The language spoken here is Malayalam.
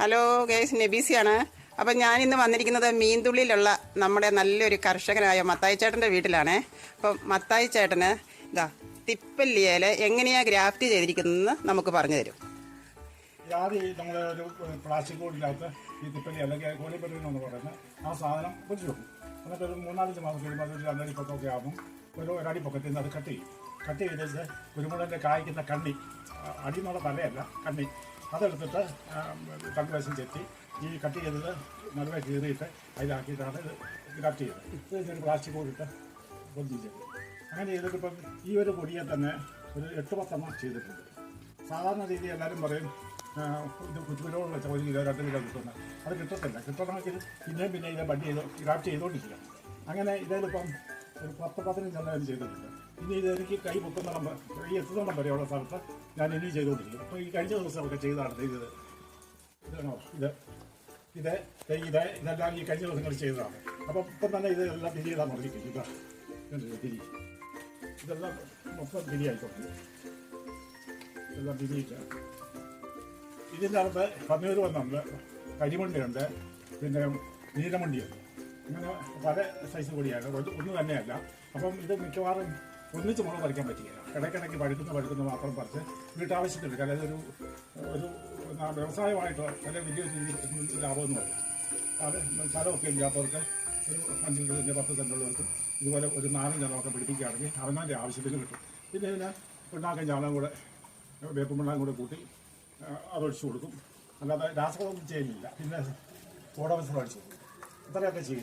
Hello guys നബീസിയാണ്. അപ്പം ഞാനിന്ന് വന്നിരിക്കുന്നത് മീൻതുള്ളിയിലുള്ള നമ്മുടെ നല്ലൊരു കർഷകനായ മത്തായി ചേട്ടന്റെ വീട്ടിലാണേ. അപ്പം മത്തായി ചേട്ടന് ഇതാ തിപ്പല്ലിയേല എങ്ങനെയാണ് ഗ്രാഫ്റ്റ് ചെയ്തിരിക്കുന്നതെന്ന് നമുക്ക് പറഞ്ഞു തരും. നമ്മൾ പ്ലാസ്റ്റിക് ബോർഡിനകത്ത് ഈ തിപ്പല്ലി അല്ലെങ്കിൽ കോലിപ്പല്ലി എന്ന് പറയുന്ന ആ സാധനം പൊടിച്ചു വെക്കും. എന്നിട്ട് ഒരു മൂന്നാലഞ്ച് മാസം കഴിയുമ്പോൾ അതൊരു രണ്ടടി പൊക്കമൊക്കെ ആകും. ഒരു ഒരടി പൊക്കത്തിൽ നിന്ന് അത് കട്ട് ചെയ്യും. കട്ട് ചെയ്തിട്ട് കുരുമുളകിന്റെ കായ്ക്കുന്ന കണ്ണി ആ, തലയല്ല കണ്ണി. അതെടുത്തിട്ട് കണ്ടു വശം ചെത്തി ഈ കട്ട് ചെയ്തത് നടുവെ കീറിയിട്ട് അതിലാക്കിയിട്ടാണ് ഇത് കട്ട് ചെയ്തത്. ഇത് ഒരു പ്ലാസ്റ്റിക് കൂടിയിട്ട് പൊന്തിച്ചത്. അങ്ങനെ ചെയ്തിട്ട് ഇപ്പം ഈ ഒരു പൊടിയെ തന്നെ ഒരു എട്ട് പത്തെണ്ണം ചെയ്തിട്ടുണ്ട്. സാധാരണ രീതി എല്ലാവരും പറയും ഇത് കുറ്റുകുലോളം വെച്ച ഒരു കിലോ രണ്ട് കിലോ കിട്ടുന്ന അത് കിട്ടത്തില്ല. കിട്ടണമെങ്കിൽ പിന്നെയും പിന്നെ ഇതേ ബഡ് ചെയ്ത് ഗ്രാഫ്റ്റ് ചെയ്തുകൊണ്ടിരിക്കുക അങ്ങനെ ഇതിലിപ്പം ഒരു പത്ത് പതിനഞ്ചെണ്ണം ചെയ്തിട്ടുണ്ട്. ഇനി ഇത് എനിക്ക് കൈ പൊക്കുന്നിടം കൈ എത്തുന്നിടം വരെയുള്ള സ്ഥലത്ത് ഞാൻ ഇനി ചെയ്തുകൊണ്ടിരിക്കും അപ്പോൾ ഈ കഴിഞ്ഞ ദിവസമൊക്കെ ചെയ്തതാണ് ഇത്. ഇതാണോ? ഇത്. ഇത് കൈ ഇത് ഇതെല്ലാം ഈ കഴിഞ്ഞ ദിവസങ്ങൾ ചെയ്തതാണ്. അപ്പം ഇപ്പം തന്നെ ഇത് എല്ലാം തിരി ചെയ്താൽ പറഞ്ഞിരിക്കും ഇതാ തിരി ഇതെല്ലാം മൊത്തം തിരിയായിട്ടുണ്ട് ഇതെല്ലാം തിരിയിട്ടാണ് ഇതിന്റെ അകത്ത് പന്നീർ വന്നുണ്ട്. കരിമണ്ടിയുണ്ട്. പിന്നെ നീലമണ്ടിയുണ്ട്. അങ്ങനെ പല സൈസ് കൂടിയാണ് ഒന്ന് തന്നെയല്ല. അപ്പം ഇത് മിക്കവാറും ഒന്നിച്ച് മുളക് പറിക്കാൻ പറ്റില്ല. ഇടയ്ക്കിടയ്ക്ക് പഴുക്കുന്ന പഴുക്കുന്ന മാത്രം പറിച്ച് വീട്ടാവശ്യത്തിന് അല്ലെങ്കിൽ ഒരു ഒരു വ്യവസായമായിട്ടോ അല്ലെങ്കിൽ വലിയ രീതിയിൽ ലാഭമൊന്നും അല്ല. അത് സ്ഥലമൊക്കെ ഇല്ലാത്തവർക്ക് ഒരു അഞ്ച് സെന്റ് പത്ത് സെന്റുള്ളവർക്കും ഇതുപോലെ ഒരു നാലഞ്ചെണ്ണമൊക്കെ പിടിപ്പിക്കുകയാണെങ്കിൽ അവനാന്റെ ആവശ്യത്തിന് കിട്ടും. പിന്നെ ഇതിന് പിണ്ണാക്കം ചാണകം കൂടെ വേപ്പും പിണ്ണാക്കും കൂടെ കൂട്ടി അതൊഴിച്ചു കൊടുക്കും. അല്ലാതെ രാസവളം ചെയ്യുന്നില്ല പിന്നെ ഓടവസരം അടിച്ചു കൊടുക്കും. ഇത്രയൊക്കെ ചെയ്യും.